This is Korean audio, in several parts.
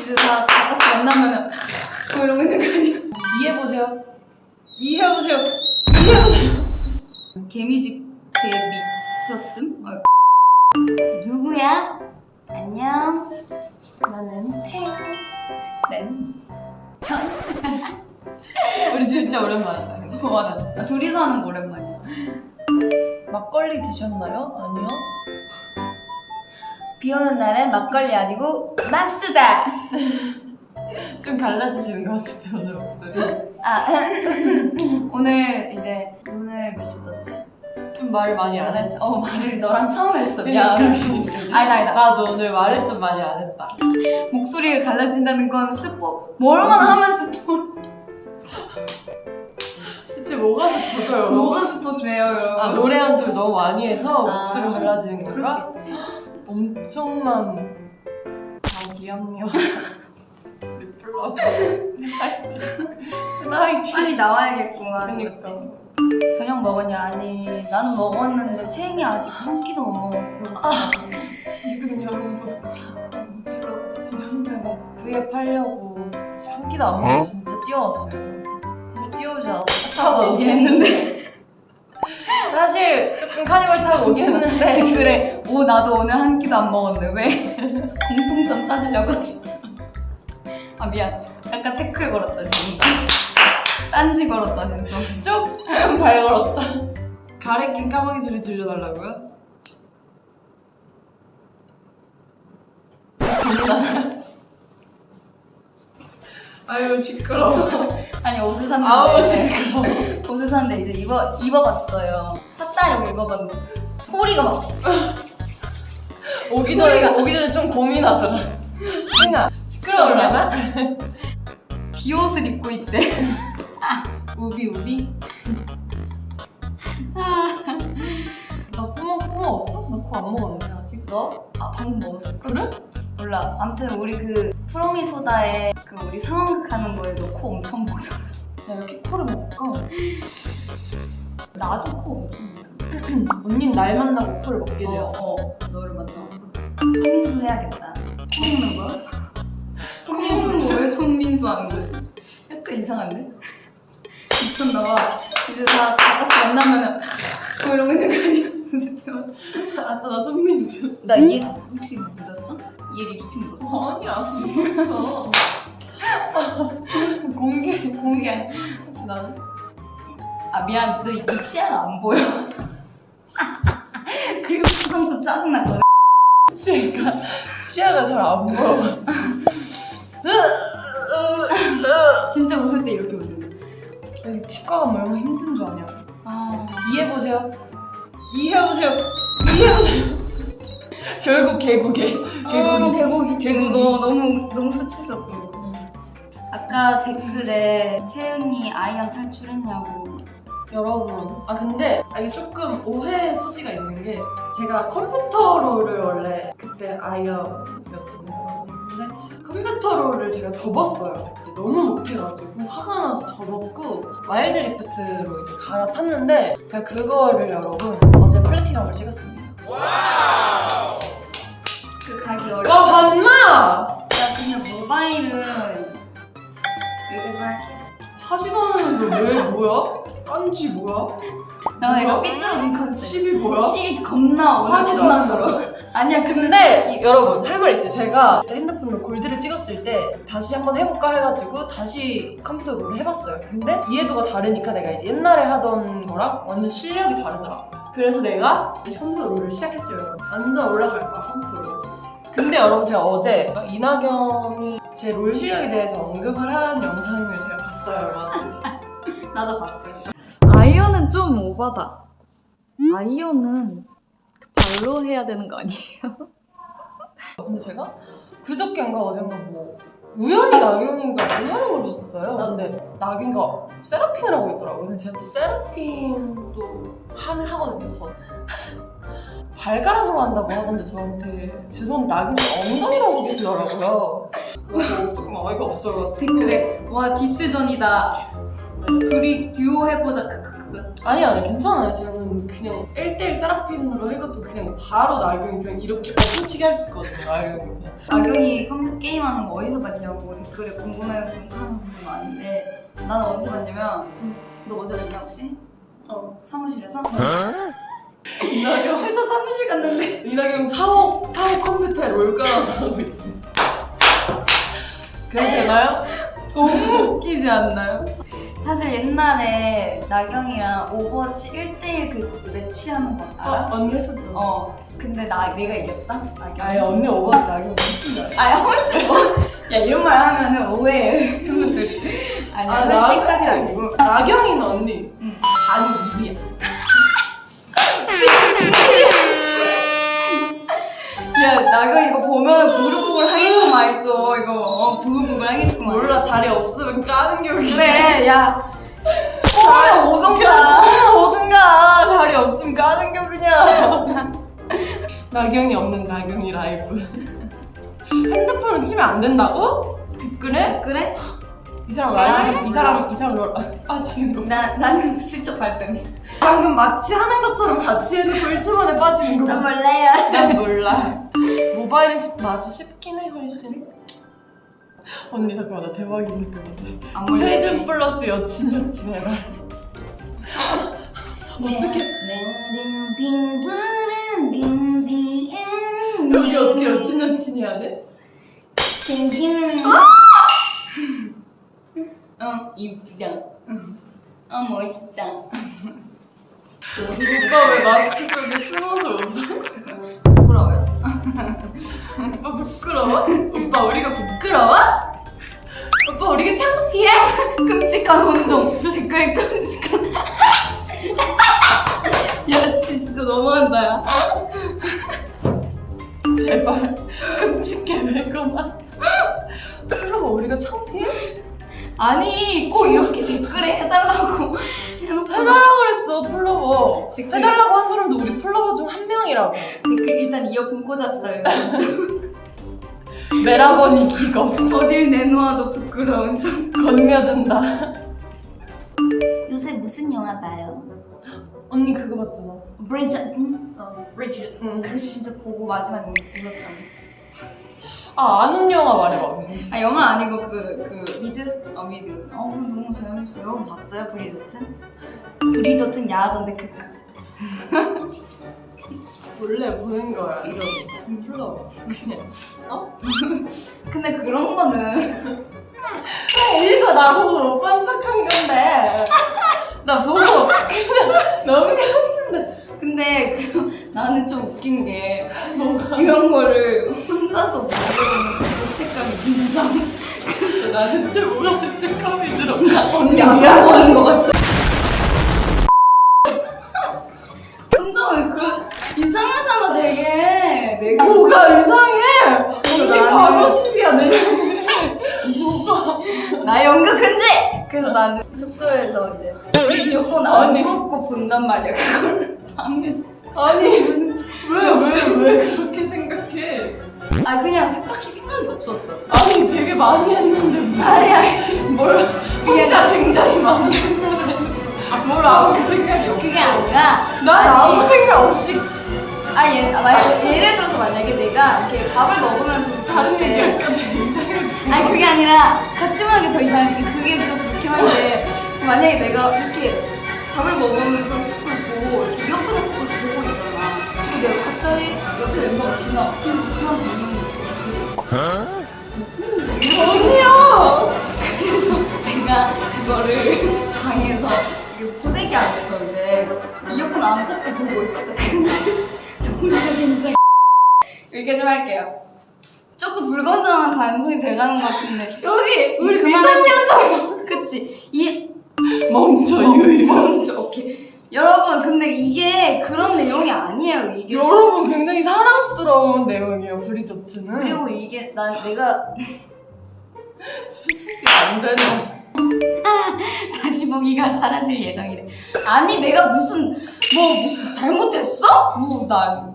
이제 다, 다 같이 만나면은 뭐 이러고 있는 거 아니야? 이해해보세요. 이해해보세요. 이해해보세요. 개미집 개 미쳤음? 어. 누구야? 안녕. 나는 채. 나는 전. 우리 둘 진짜 오랜만이다. 맞아. 아, 둘이서 하는 거 오랜만이야. 막걸리 드셨나요? 아니요. 비 오는 날엔 막걸리 아니고 막수다. 좀 갈라지시는 것 같은데 오늘 목소리. 아 오늘 이제 눈을 몇시 떴지? 좀 말을 많이 안 했어. 어 말을 너랑 처음 했어. 미안. 그러니까. 아니다 아니다. 나도 오늘 말을 좀 많이 안 했다. 목소리가 갈라진다는 건 스포. 뭐 얼마나 하면 스포. 대체 뭐가 스포죠, 여러분? 뭐가 스포트예요, 여러분? 아 노래 연습을 너무 많이 해서 아, 목소리 갈라지는 그럴 건가? 수 있지. 엄청난 자기압력. 리플러. 하이팅. 하이팅. 빨리 나와야겠구만. 그니까. 그치? 저녁 먹었냐? 아니 나는 먹었는데 채영이 아직 한 끼도 못 먹어. 배고파. 지금 여러분 배가 V앱 하려고 한 끼도 안 먹고 진짜 뛰어왔어요. 사실 뛰어오지 않아도 차 타고 오긴 했는데 사실 조금 카니발 타고 오긴 했는데 댓글에 오 나도 오늘 한 끼도 안 먹었는데 왜 공통점 찾으려고 하지? 아 미안. 약간 태클 걸었다 지금. 딴지 걸었다 지금 좀. 조금 발 걸었다. 가래 낀 까마귀 소리 들려달라고요? 아유 시끄러워. 아니 옷을 샀는데 아우 시끄러워. 옷을 샀는데 이제 입어 입어봤어요. 샀다 이러고 입어봤는데 소리가 막 오기 전에 오기 전에 좀 고민하더라. 생아 시끄러울라나? 비옷을 입고 있대. 우비 우비. 나 코먹 코 먹었어? 나코안 먹었는데 아직. 너? 아 방금 먹었어. 그래? 몰라. 아무튼 우리 그 프로미 소다에 그 우리 상황극 하는 거에 너코 엄청 먹더라. 나 이렇게 코를 먹을까? 나도 코 엄청. 언닌 날 만나고 코를 먹게 어, 되었어. 어, 너를 만나고. 손민수 해야겠다. 코 먹는 거야? 손민수 왜 손민수 하는 거지? 약간 이상한데? 미쳤나봐. 이제 다, 다 같이 만나면은 뭐 이러고 있는 거 아니야? 아싸 나 손민수. 나 이해 혹시 묻었어? 이해 립스틱 묻었어? 아니야. 모르겠어. 공개 공개 아니야. 혹시 나는? 아 미안 너이 치아가 안 보여 그리고 표정 좀 짜증나거든 치아가 치아가 잘 안 보여가지고. 진짜 웃을 때 이렇게 웃는데 여기 치과 가면 얼마나 힘든 줄 아냐? 아 이해해보세요. 이해해보세요. 이해해보세요. 결국 개구개. 개고기 개구기. 개고기 개고 너 너무 너무 수치스럽고 아까 댓글에 채연이 아이언 탈출했냐고 여러분, 아 근데 아, 이게 조금 오해 소지가 있는 게 제가 컴퓨터로를 원래 그때 아이언이었거든요. 근데 컴퓨터로를 제가 접었어요. 이제 너무 못해가지고 화가 나서 접었고 와일드 리프트로 이제 갈아탔는데 제가 그거를 여러분 어제 플래티넘을 찍었습니다. 그 가기 어려 와 봤나? 야 근데 모바일은 여기까지 좀 할게 하지도 않으면서 왜 뭐야? 딴지 뭐야? 야 내가 뭐야? 삐뚤어진 컨셉 10이 뭐야? 시비 겁나 오늘 하지도 겁나. 들어 아니야 근데 여러분 할 말 있어요. 제가 핸드폰으로 골드를 찍었을 때 다시 한번 해볼까 해가지고 다시 컴퓨터로 해봤어요. 근데 이해도가 다르니까 내가 이제 옛날에 하던 거랑 완전 실력이 다르더라. 그래서 내가 다시 컴퓨터로를 시작했어요. 여러분. 완전 올라갈 거야 컴퓨터로. 근데 여러분 제가 어제 이낙연이 제 롤 실력에 대해서 언급을 한 영상을 제가 봤어요. 맞아. 나도 봤어 아이언은 좀 오바다. 아이언은 그 발로 해야 되는 거 아니에요? 근데 제가 그저께인가 어젠가 뭐 우연히 나경이가 뭐 하는 걸 봤어요. 나도 근데 나경이가 세라핀을 하고 있더라고요. 근데 제가 또 세라핀도 하는 하거든요. 저. 발가락으로 한다고 하던데 저한테 죄송한데 나경이 엉덩이로 하고 계시더라고요. 그래서 조금 어이가 없어가지고 댓글에 와 디스전이다 둘이 듀오 해보자 크크크 아니 아니 괜찮아요. 저는 그냥 1대1 세라핀으로 해가도 그냥 바로 나경이 그냥 이렇게 엎치게 할 수 있거든요. 나경이 그냥. 나경이 컴퓨터 게임하는 거 어디서 봤냐고 댓글에 궁금해하는 분들 많은데 나는 어디서 봤냐면 너 어제 봤냐 혹시? 어. 사무실에서? 이나경 회사 사무실 갔는데 이나경 사옥 사옥 컴퓨터에 롤 깔아서 하고 있 그럼 되나요? 너무 웃기지 않나요? 사실 옛날에 나경이랑 오버워치 1대1 그 매치 하는 거 알아? 어, 언니 했었잖아. 어 근데 나 내가 이겼다? 나경 아니 언니 오버스 나경 훨씬 나. 아 훨씬 뭐? 야 이런 말 하면은 오해해 팬분들이 아니 아, 훨씬까지 나도- 아니고 나경이는 언니. 응. 아니 우리야. 야 나경 이거 보면 부글부글 하겠구만 또 이거 어 부글부글 하겠구만 몰라 자리 없으면 까는 격이. 그래 야 오면 오던가 오든가 자리 없으면 까는 격이냐. 나경이 없는 나경이 라이브. 핸드폰을 치면 안 된다고? 댓글에? 그래? 이 사람 라이브 이 사람 이 사람 롤 빠지는 거. 나, 나는 슬쩍 발뺌 방금 마치 하는 것처럼 같이 해놓고 1초 만에 빠지는 거. 몰라요 난 몰라. 모바일은 쉽, 맞아 쉽긴 해 훨씬. 언니 잠깐만 나 대박인 느낌인데. 안 최준 플러스 여친 여친 해봐. 어떻게 여기 어떻게 여친 여친 해야 돼? 어 이쁘다 어 멋있다 오빠 왜 마스크 속에 숨어서 웃어? 오빠 부끄러워? 오빠 우리가 부끄러워? 오빠 우리가 창피해? 끔찍한 혼종 댓글에 끔찍한 야씨 진짜 너무한다 야 제발 끔찍해 왜그만 그러면 우리가 창피해? 아니 꼭 이렇게 댓글에 해달라고 해놓고 해달라고 그랬어 플러버 댓글. 해달라고 한 사람도 우리 플러버 중 한 명이라고 댓글 일단 이어폰 꽂았어요 메라버니 기검 어딜 내놓아도 부끄러운 점 전며든다 요새 무슨 영화 봐요? 언니 그거 봤잖아 브리저튼? 어 리치 응. 그 진짜 보고 마지막에 울었잖아 아안 운 영화 말해봐. 언니 아 영화 아니고 그, 그 미드? 어 미드. 어 너무 재밌어요. 여러분 봤어요? 브리저튼? 브리저튼 야하던데 그 원래 보는 거야. 이거 플러버 그냥. 어? 근데 그런 거는 이거 나보고 반짝한 건데. 나 보고. 그냥 너무 근데 그 나는 좀 웃긴 게 이런 거를 혼자서 보게 보면 좀 죄책감이 진짜 그래서 나는 제 뭐가 죄책감이 들어 언니 야경 보는 거 같지? 혼자 왜그 이상하잖아 되게 내가 뭐가 이상해 그래서 언니 나는- 내 생각에 뭐가 나 연극 근제! 그래서 나는 숙소에서 이제 이어폰 안 아니. 꽂고 본단 말이야 그걸 방에서 아니 아 그냥 딱히 생각이 없었어. 아니 되게 많이 했는데 뭐- 아니 아니. 뭘 혼자 굉장히 많이 생각해 뭘 아무 생각이 없어. 그게 아니라 난 아니, 아무 생각 없이. 아, 예, 아, 만약, 예를 들어서 만약에 내가 이렇게 밥을 먹으면서 다른 그때- 얘기하니까 되게 이상해지고 아니 그게 아니라 같이 먹는 게 더 이상해. 그게 좀 그렇긴 한데 만약에 내가 이렇게 밥을 먹으면서 핸드폰을 보고 이렇게 이어폰을 보고 있잖아. 근데 내가 갑자기 옆에 멤버가 지나. 그럼 그런 장면이 언니야 그래서 내가 그거를 방에서 이게 고데기 안에서 이제 이어폰 안 꽂고 보고 있었다 근데 소리가 굉장히 여기까지 좀 할게요 조금 불건전한 반송이 돼가는 것 같은데 여기 우리 미성년자 그치 이 멈춰 유유 먼저 오케이 여러분 근데 이게 그런 내용이 아니에요 이게. 여러분 굉장히 사랑스러운 내용이에요 브리저트는. 그리고 이게 난 내가 수습이 안 되는 다시 보기가 사라질 예정이래. 아니 내가 무슨 뭐 무슨 잘못했어? 뭐난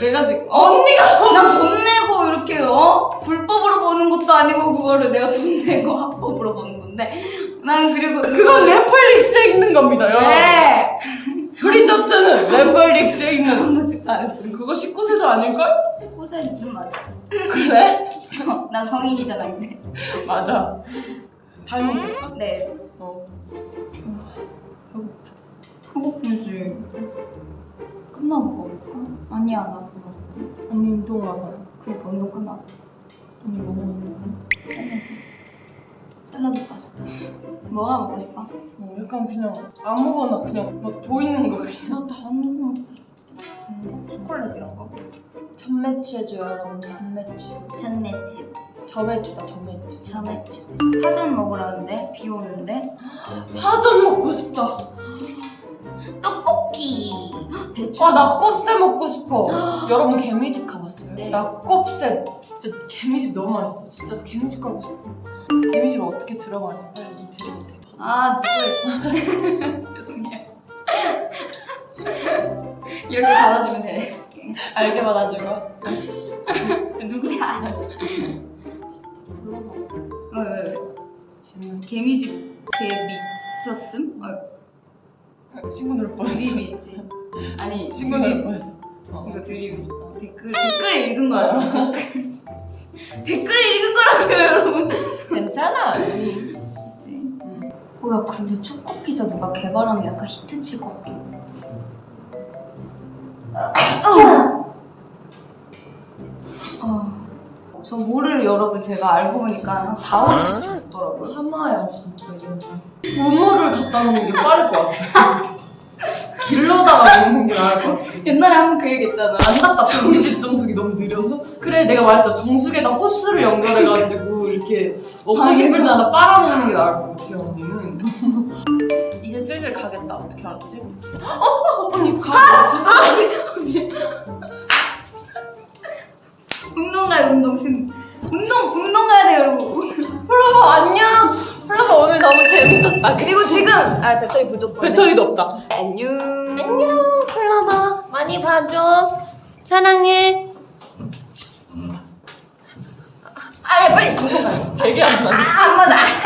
내가 지금 어? 언니가 난 돈 내고 이렇게 어? 불법으로 보는 것도 아니고 그거를 내가 돈 내고 합법으로 보는 건데 난 그리고 그건 넷플릭스에 있는 겁니다, 여러분. 네 브리저트는 넷플릭스에 있는. 아무 짓도 안 했어 그거 19세도 아닐걸? 19세는 맞아 그래? 나 성인이잖아 근데 맞아. 거 볼까? 네 어. 배고프지 끝나고 먹을까? 아니야 나 그거 언니. 그러니까 운동 끝나고 언니 뭐 먹는 샐러드 맛있다 뭐가 먹고 싶어? 어, 약간 그냥 아무거나 그냥 뭐 보이는 거 그냥. 너단 거. 초콜릿 이런 거. 전매추 해줘요, 여러분. 전매추. 전매추 저매추다, 저매추. 전매추 파전 먹으라는데 비 오는데 파전 먹고 싶다. 떡볶이 배추 와, 낙곱새 먹고 싶어. 여러분, 개미집 가봤어요? 네. 낙곱새 진짜 개미집 너무 맛있어. 진짜 개미집 가고 싶어. 개미집 어떻게 들어가냐? 빨리 들어도 돼. 아 누구였어? 죄송해요 이렇게 받아주면 돼 알게 받아주고. 아씨. 누구야? 불러봐. 왜, 왜, 왜? 지금 개미집 개 미쳤음? 어, 친구들 뻔했어. 드립이 있지 아니 친구들 드립 뻔했어. 어. 이거 드립이 어, 댓글 댓글 읽은 거야 댓글 댓글 읽은 거라고요 여러분 괜찮아. 그치? 뭐야 근데 초코 피자 누가 개발하면 약간 히트 칠 것 같긴 해. 어. 저 물을 여러분 제가 알고 보니까 한 4, 5리터 줬더라고요 하마야 진짜 이런 거. 우물을 갖다 놓는 게 빠를 것 같아. 길러다가 놓는 게 나을 것 같아. 옛날에 한 번 그 얘기 했잖아. 안 닦다. 정식 정수기 너무 느려서? 그래 내가 말했잖아. 정수기에다 호스를 연결해가지고 이렇게 먹고 싶을 때마다 빨아먹는 게 나을 것 같아요 언니는. 이제 슬슬 가겠다. 어떻게 알았지? 어? 어 언니. 가 운동 가요 운동 지금 운동 운동 가야 돼요 여러분. 플러버 안녕 플러버 오늘 너무 재밌었다. 그리고 지금! 아 배터리 부족 배터리도 없다. 안녕. 안녕 플러버 많이 봐줘. 사랑해. 아예 빨리 운동 가요. 되게 안 맞네. 아, 안 맞아